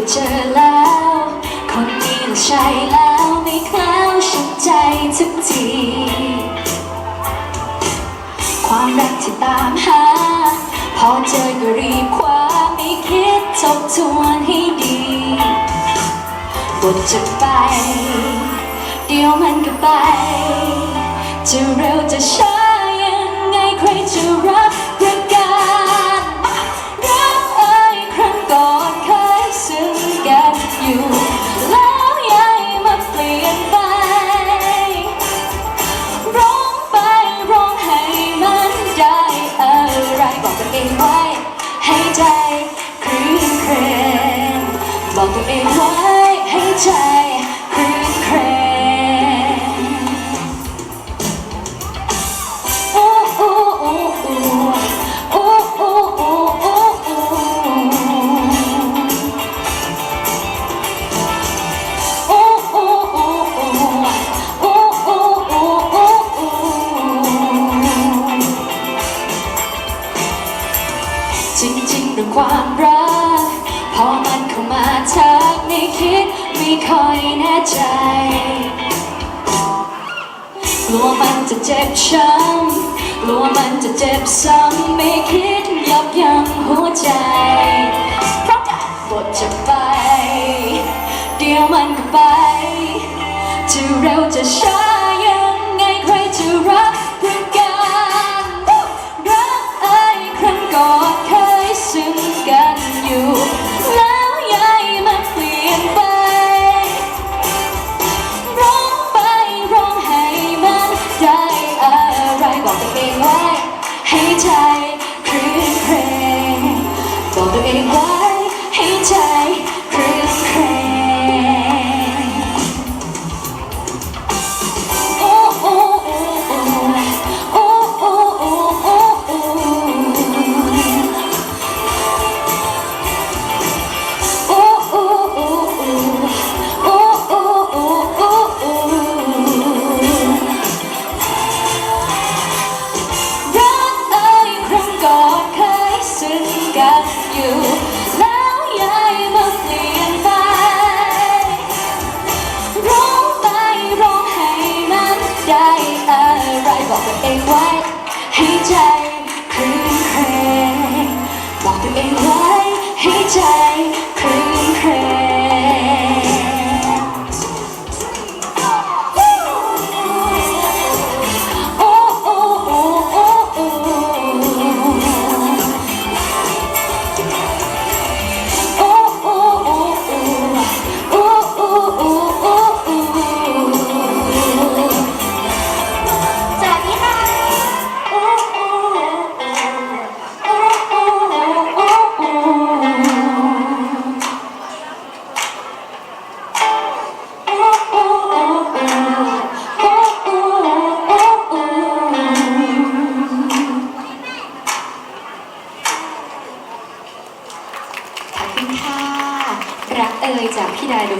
ก็เจอแล้ว คนนี้ละใช่แล้วไม่คล้าวฉันใจทุกที ความรักที่ตามหา พอเจอก็รีบคว้าไม่คิดทบทวนให้ดีบทจะไป เดี๋ยวมันก็ไป จะเร็วจะช้ายังไงใครจะรับ จริงๆเรื่องความรัก พอมันเข้ามาทักไม่คิดไม่ค่อยแน่ใจ กลัวมันจะเจ็บช้ำกลัวมันจะเจ็บซ้ำไม่คิดยับยั้งหัวใจ เพราะกาบทจะไป เดี๋ยวมันก็ไป จะเร็วจะช้า যায়। กันอยู่แล้วย้ายมาเปลี่ยนไปร้องไปร้องให้มันได้อะไรบอกตัวเองไว้ให้ใจคือ เอ่ยจากพี่ดาดู